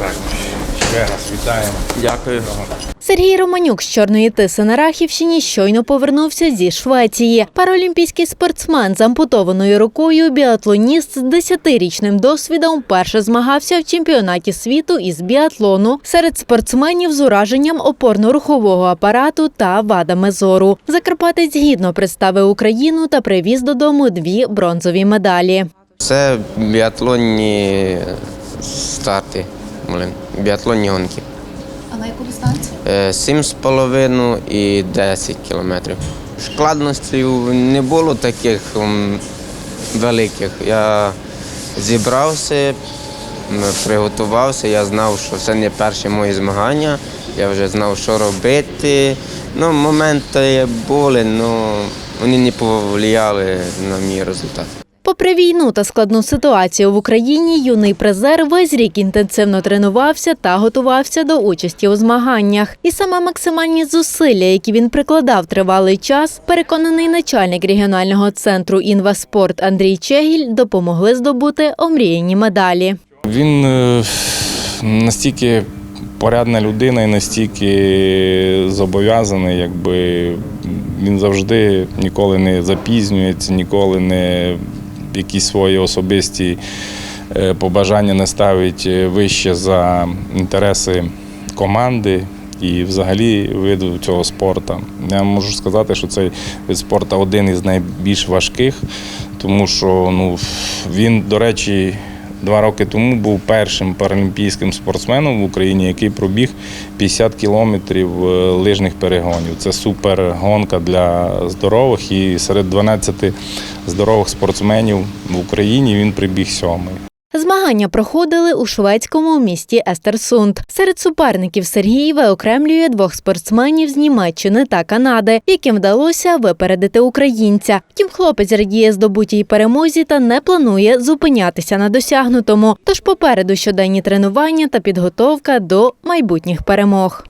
Так, ще раз вітаємо. Дякую. Сергій Романюк з Чорної Тиси на Рахівщині щойно повернувся зі Швеції. Паралімпійський спортсмен з ампутованою рукою, біатлоніст з 10-річним досвідом вперше змагався в чемпіонаті світу із біатлону серед спортсменів з ураженням опорно-рухового апарату та вадами зору. Закарпатець гідно представив Україну та привіз додому дві бронзові медалі. Це біатлонні старти, блин, біатлонні гонки. А на яку дистанцію? Е, Сім з половиною і 10 кілометрів. Складностей не було таких великих. Я зібрався, приготувався, я знав, що це не перші мої змагання, я вже знав, що робити. Ну, моменти були, але вони не повлияли на мій результат. Попри війну та складну ситуацію в Україні, юний призер весь рік інтенсивно тренувався та готувався до участі у змаганнях. І саме максимальні зусилля, які він прикладав тривалий час, переконаний начальник регіонального центру інваспорт Андрій Чегіль, допомогли здобути омріяні медалі. Він е, настільки порядна людина і настільки зобов'язаний, якби він завжди ніколи не запізнюється, ніколи не якісь свої особисті е, побажання не ставить е, вище за інтереси команди. І взагалі виду цього спорту. Я можу сказати, що цей вид спорту один із найбільш важких, тому що ну, він, до речі, два роки тому був першим паралімпійським спортсменом в Україні, який пробіг 50 кілометрів е, лижних перегонів. Це супергонка для здорових, і серед 12 здорових спортсменів в Україні він прибіг сьомий. Змагання проходили у шведському місті Естерсунд. Серед суперників Сергій виокремлює двох спортсменів з Німеччини та Канади, яким вдалося випередити українця. Втім, хлопець радіє здобутій перемозі та не планує зупинятися на досягнутому. Тож попереду щоденні тренування та підготовка до майбутніх перемог.